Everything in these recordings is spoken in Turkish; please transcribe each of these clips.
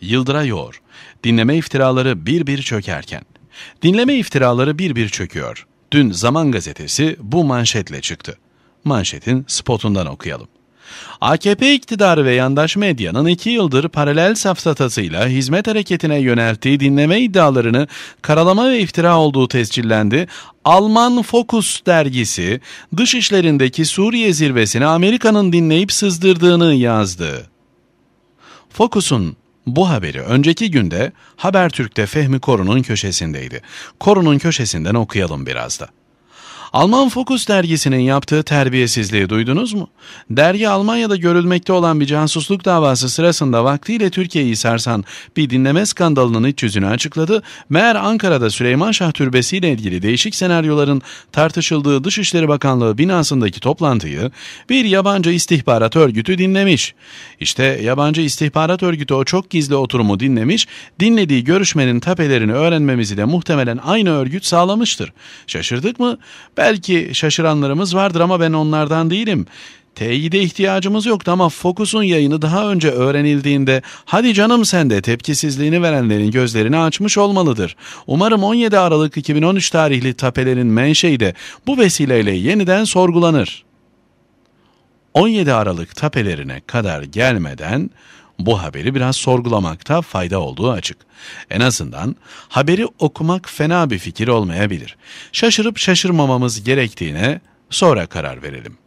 Yıldıray Yoğur, dinleme iftiraları bir bir çökerken. Dinleme iftiraları bir bir çöküyor. Dün Zaman Gazetesi bu manşetle çıktı. Manşetin spotundan okuyalım. AKP iktidarı ve yandaş medyanın iki yıldır paralel safsatasıyla hizmet hareketine yönelttiği dinleme iddialarını karalama ve iftira olduğu tescillendi. Alman Focus dergisi dış işlerindeki Suriye zirvesini Amerika'nın dinleyip sızdırdığını yazdı. Focus'un bu haberi önceki günde Habertürk'te Fehmi Korun'un köşesindeydi. Korun'un köşesinden okuyalım biraz da. Alman Focus dergisinin yaptığı terbiyesizliği duydunuz mu? Dergi Almanya'da görülmekte olan bir casusluk davası sırasında vaktiyle Türkiye'yi sarsan bir dinleme skandalının iç yüzünü açıkladı. Meğer Ankara'da Süleyman Şah Türbesi ile ilgili değişik senaryoların tartışıldığı Dışişleri Bakanlığı binasındaki toplantıyı bir yabancı istihbarat örgütü dinlemiş. İşte yabancı istihbarat örgütü o çok gizli oturumu dinlemiş, dinlediği görüşmenin tapelerini öğrenmemizi de muhtemelen aynı örgüt sağlamıştır. Şaşırdık mı? Belki şaşıranlarımız vardır ama ben onlardan değilim. Teyide ihtiyacımız yoktu ama Fokus'un yayını daha önce öğrenildiğinde hadi canım sen de tepkisizliğini verenlerin gözlerini açmış olmalıdır. Umarım 17 Aralık 2013 tarihli tapelerin menşei de bu vesileyle yeniden sorgulanır. 17 Aralık tapelerine kadar gelmeden bu haberi biraz sorgulamakta fayda olduğu açık. En azından haberi okumak fena bir fikir olmayabilir. Şaşırıp şaşırmamamız gerektiğine sonra karar verelim.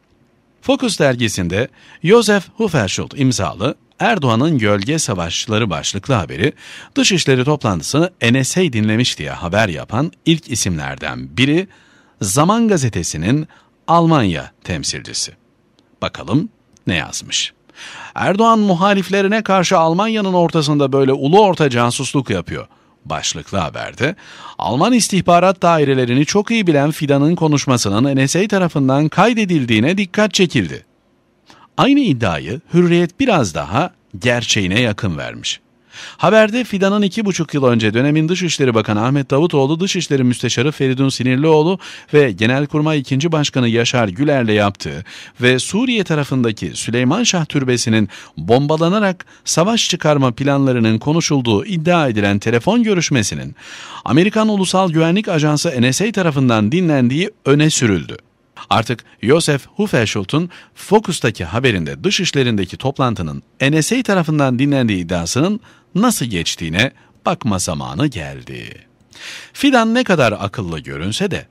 Focus dergisinde Josef Huferschult imzalı Erdoğan'ın Gölge Savaşçıları başlıklı haberi dışişleri toplantısını NSA dinlemiş diye haber yapan ilk isimlerden biri Zaman Gazetesi'nin Almanya temsilcisi. Bakalım ne yazmış? Erdoğan muhaliflerine karşı Almanya'nın ortasında böyle ulu orta casusluk yapıyor. Başlıklı haberde Alman istihbarat dairelerini çok iyi bilen Fidan'ın konuşmasının NSA tarafından kaydedildiğine dikkat çekildi. Aynı iddiayı Hürriyet biraz daha gerçeğine yakın vermiş. Haberde Fidan'ın iki buçuk yıl önce dönemin Dışişleri Bakanı Ahmet Davutoğlu, Dışişleri Müsteşarı Feridun Sinirlioğlu ve Genelkurmay 2. Başkanı Yaşar Güler'le yaptığı ve Suriye tarafındaki Süleyman Şah Türbesi'nin bombalanarak savaş çıkarma planlarının konuşulduğu iddia edilen telefon görüşmesinin Amerikan Ulusal Güvenlik Ajansı NSA tarafından dinlendiği öne sürüldü. Artık Josef Hufelschult'un Focus'taki haberinde dışişlerindeki toplantının NSA tarafından dinlendiği iddiasının nasıl geçtiğine bakma zamanı geldi. Fidan ne kadar akıllı görünse de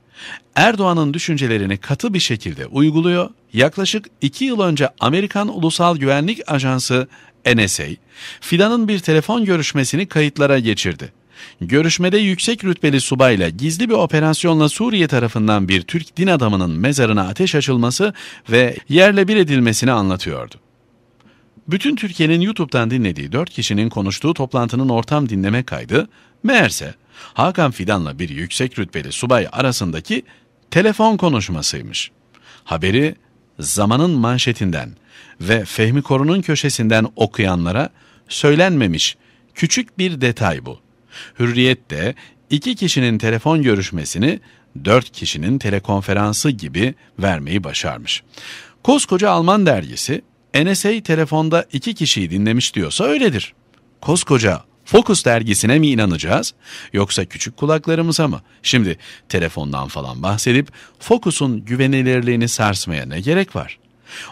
Erdoğan'ın düşüncelerini katı bir şekilde uyguluyor. Yaklaşık iki yıl önce Amerikan Ulusal Güvenlik Ajansı NSA, Fidan'ın bir telefon görüşmesini kayıtlara geçirdi. Görüşmede yüksek rütbeli subayla gizli bir operasyonla Suriye tarafından bir Türk din adamının mezarına ateş açılması ve yerle bir edilmesini anlatıyordu. Bütün Türkiye'nin YouTube'dan dinlediği dört kişinin konuştuğu toplantının ortam dinleme kaydı, meğerse Hakan Fidan'la bir yüksek rütbeli subay arasındaki telefon konuşmasıymış. Haberi zamanın manşetinden ve Fehmi Korun'un köşesinden okuyanlara söylenmemiş küçük bir detay bu. Hürriyet de iki kişinin telefon görüşmesini dört kişinin telekonferansı gibi vermeyi başarmış. Koskoca Alman dergisi NSA telefonda iki kişiyi dinlemiş diyorsa öyledir. Koskoca Focus dergisine mi inanacağız yoksa küçük kulaklarımıza mı? Şimdi telefondan falan bahsedip Focus'un güvenilirliğini sarsmaya ne gerek var?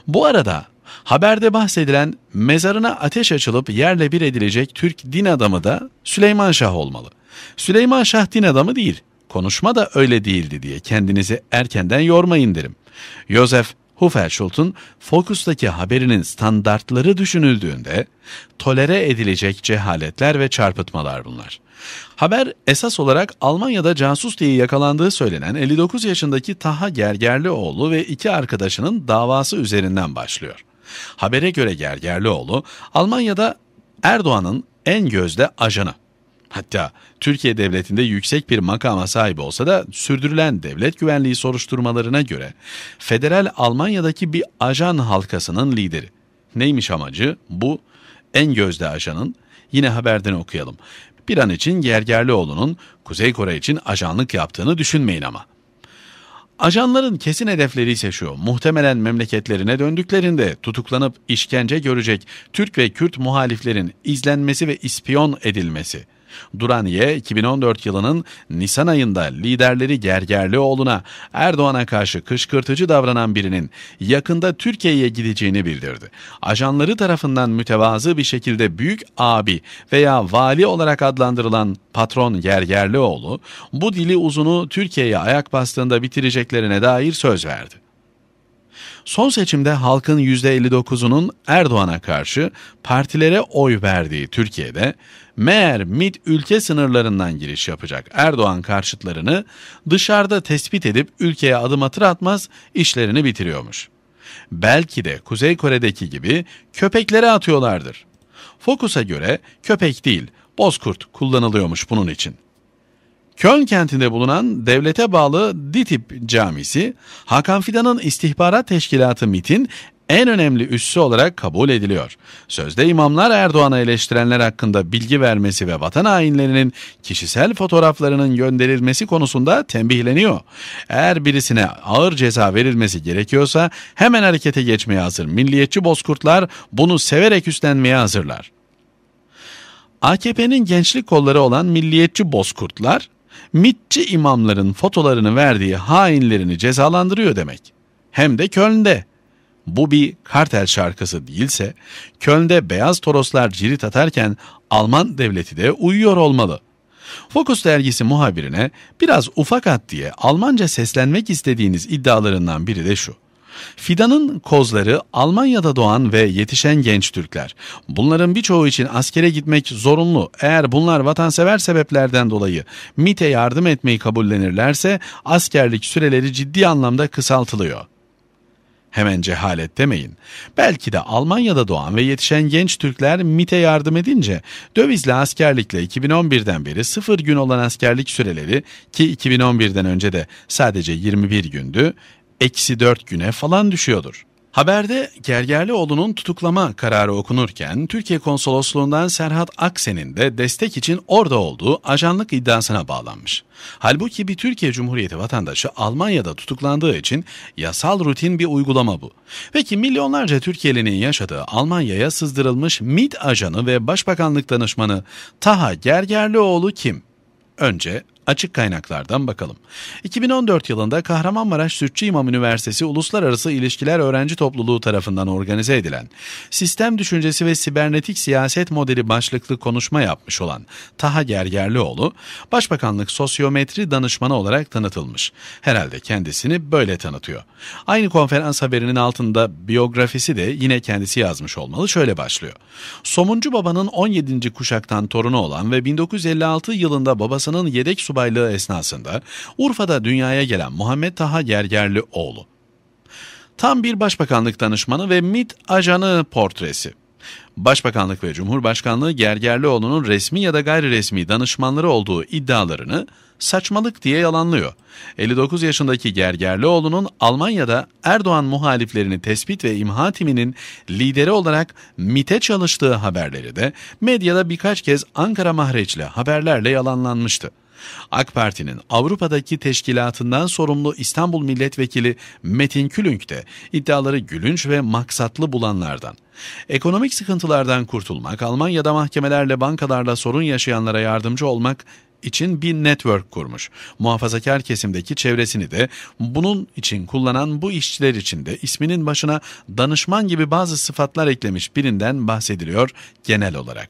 Bu arada haberde bahsedilen mezarına ateş açılıp yerle bir edilecek Türk din adamı da Süleyman Şah olmalı. Süleyman Şah din adamı değil. Konuşma da öyle değildi diye kendinizi erkenden yormayın derim. Joseph Hufelschult'un Focus'taki haberinin standartları düşünüldüğünde tolere edilecek cehaletler ve çarpıtmalar bunlar. Haber esas olarak Almanya'da casus diye yakalandığı söylenen 59 yaşındaki Taha Gergerlioğlu ve iki arkadaşının davası üzerinden başlıyor. Habere göre Gergerlioğlu Almanya'da Erdoğan'ın en gözde ajanı. Hatta Türkiye Devleti'nde yüksek bir makama sahip olsa da sürdürülen devlet güvenliği soruşturmalarına göre federal Almanya'daki bir ajan halkasının lideri. Neymiş amacı? Bu en gözde ajanın yine haberden okuyalım. Bir an için Gergerlioğlu'nun Kuzey Kore için ajanlık yaptığını düşünmeyin ama. Ajanların kesin hedefleri ise şu, muhtemelen memleketlerine döndüklerinde tutuklanıp işkence görecek Türk ve Kürt muhaliflerin izlenmesi ve ispiyon edilmesi. Duraniye 2014 yılının Nisan ayında liderleri Gergerlioğlu'na Erdoğan'a karşı kışkırtıcı davranan birinin yakında Türkiye'ye gideceğini bildirdi. Ajanları tarafından mütevazı bir şekilde büyük abi veya vali olarak adlandırılan patron Gergerlioğlu bu dili uzunu Türkiye'ye ayak bastığında bitireceklerine dair söz verdi. Son seçimde halkın %59'unun Erdoğan'a karşı partilere oy verdiği Türkiye'de meğer MİT ülke sınırlarından giriş yapacak Erdoğan karşıtlarını dışarıda tespit edip ülkeye adım atır atmaz işlerini bitiriyormuş. Belki de Kuzey Kore'deki gibi köpeklere atıyorlardır. Fokus'a göre köpek değil, bozkurt kullanılıyormuş bunun için. Köln kentinde bulunan devlete bağlı DİTİP camisi, Hakan Fidan'ın istihbarat teşkilatı MIT'in en önemli üssü olarak kabul ediliyor. Sözde imamlar Erdoğan'a eleştirenler hakkında bilgi vermesi ve vatan hainlerinin kişisel fotoğraflarının gönderilmesi konusunda tembihleniyor. Eğer birisine ağır ceza verilmesi gerekiyorsa hemen harekete geçmeye hazır. Milliyetçi bozkurtlar bunu severek üstlenmeye hazırlar. AKP'nin gençlik kolları olan milliyetçi bozkurtlar, MİTçi imamların fotolarını verdiği hainlerini cezalandırıyor demek. Hem de Köln'de. Bu bir kartel şarkısı değilse, Köln'de beyaz toroslar cirit atarken Alman devleti de uyuyor olmalı. Focus dergisi muhabirine biraz ufak at diye Almanca seslenmek istediğiniz iddialarından biri de şu. Fidan'ın kozları Almanya'da doğan ve yetişen genç Türkler. Bunların birçoğu için askere gitmek zorunlu. Eğer bunlar vatansever sebeplerden dolayı MIT'e yardım etmeyi kabullenirlerse askerlik süreleri ciddi anlamda kısaltılıyor. Hemen cehalet demeyin. Belki de Almanya'da doğan ve yetişen genç Türkler MIT'e yardım edince dövizle askerlikle 2011'den beri sıfır gün olan askerlik süreleri ki 2011'den önce de sadece 21 gündü eksi 4 güne falan düşüyordur. Haberde Gergerlioğlu'nun tutuklama kararı okunurken Türkiye Konsolosluğundan Serhat Aksen'in de destek için orada olduğu ajanlık iddiasına bağlanmış. Halbuki bir Türkiye Cumhuriyeti vatandaşı Almanya'da tutuklandığı için yasal rutin bir uygulama bu. Peki milyonlarca Türkiye'linin yaşadığı Almanya'ya sızdırılmış MİT ajanı ve Başbakanlık danışmanı Taha Gergerlioğlu kim? Önce Açık kaynaklardan bakalım. 2014 yılında Kahramanmaraş Sütçü İmam Üniversitesi Uluslararası İlişkiler Öğrenci Topluluğu tarafından organize edilen Sistem Düşüncesi ve Sibernetik Siyaset Modeli başlıklı konuşma yapmış olan Taha Gergerlioğlu, Başbakanlık Sosyometri Danışmanı olarak tanıtılmış. Herhalde kendisini böyle tanıtıyor. Aynı konferans haberinin altında biyografisi de yine kendisi yazmış olmalı. Şöyle başlıyor. Somuncu babanın 17. kuşaktan torunu olan ve 1956 yılında babasının yedek subaylığı esnasında Urfa'da dünyaya gelen Muhammed Taha Gergerli oğlu. Tam bir başbakanlık danışmanı ve MIT ajanı portresi. Başbakanlık ve Cumhurbaşkanlığı Gergerlioğlu'nun resmi ya da gayri resmi danışmanları olduğu iddialarını saçmalık diye yalanlıyor. 59 yaşındaki Gergerlioğlu'nun Almanya'da Erdoğan muhaliflerini tespit ve imha timinin lideri olarak MIT'e çalıştığı haberleri de medyada birkaç kez Ankara mahreçli haberlerle yalanlanmıştı. AK Parti'nin Avrupa'daki teşkilatından sorumlu İstanbul Milletvekili Metin Külünk de iddiaları gülünç ve maksatlı bulanlardan. Ekonomik sıkıntılardan kurtulmak, Almanya'da mahkemelerle bankalarla sorun yaşayanlara yardımcı olmak için bir network kurmuş. Muhafazakar kesimdeki çevresini de bunun için kullanan bu işçiler için de isminin başına danışman gibi bazı sıfatlar eklemiş birinden bahsediliyor genel olarak.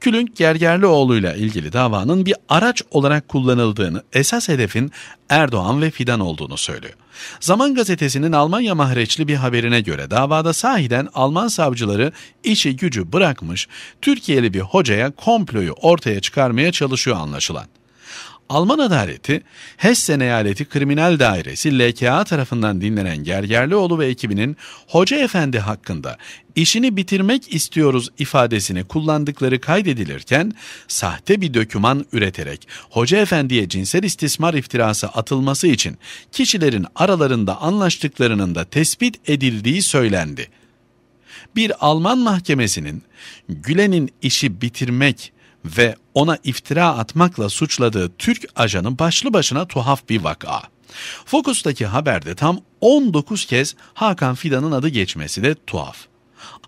Külünk Gergerlioğlu ile ilgili davanın bir araç olarak kullanıldığını, esas hedefin Erdoğan ve Fidan olduğunu söylüyor. Zaman gazetesinin Almanya mahreçli bir haberine göre davada sahiden Alman savcıları işi gücü bırakmış, Türkiye'li bir hocaya komployu ortaya çıkarmaya çalışıyor anlaşılan. Alman adaleti, Hessen Eyaleti Kriminal Dairesi LKA tarafından dinlenen Gergerlioğlu ve ekibinin Hoca Efendi hakkında işini bitirmek istiyoruz ifadesini kullandıkları kaydedilirken sahte bir döküman üreterek Hoca Efendi'ye cinsel istismar iftirası atılması için kişilerin aralarında anlaştıklarının da tespit edildiği söylendi. Bir Alman mahkemesinin Gülen'in işi bitirmek ve ona iftira atmakla suçladığı Türk ajanı başlı başına tuhaf bir vaka. Focus'taki haberde tam 19 kez Hakan Fidan'ın adı geçmesi de tuhaf.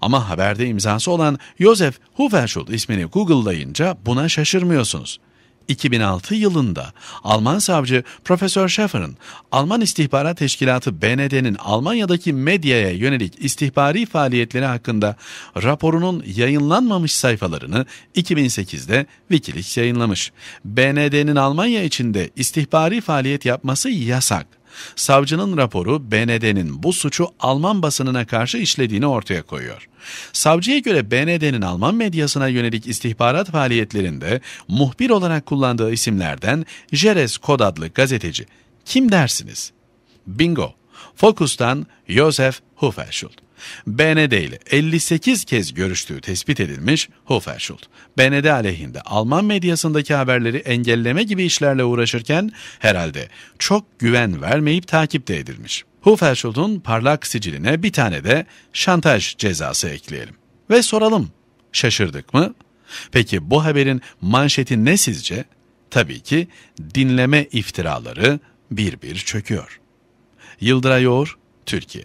Ama haberde imzası olan Josef Huferschuld ismini Google'layınca buna şaşırmıyorsunuz. 2006 yılında Alman savcı Profesör Schäfer'ın Alman İstihbarat Teşkilatı BND'nin Almanya'daki medyaya yönelik istihbari faaliyetleri hakkında raporunun yayınlanmamış sayfalarını 2008'de Wikileaks yayınlamış. BND'nin Almanya içinde istihbari faaliyet yapması yasak. Savcının raporu BND'nin bu suçu Alman basınına karşı işlediğini ortaya koyuyor. Savcıya göre BND'nin Alman medyasına yönelik istihbarat faaliyetlerinde muhbir olarak kullandığı isimlerden Jerez Kod adlı gazeteci. Kim dersiniz? Bingo. Focus'tan Josef Huferschuld. BND ile 58 kez görüştüğü tespit edilmiş Hoferschuld. BND aleyhinde Alman medyasındaki haberleri engelleme gibi işlerle uğraşırken herhalde çok güven vermeyip takipte edilmiş. Hoferschuld'un parlak siciline bir tane de şantaj cezası ekleyelim. Ve soralım, şaşırdık mı? Peki bu haberin manşeti ne sizce? Tabii ki dinleme iftiraları bir bir çöküyor. Yıldıray Yoğur, Türkiye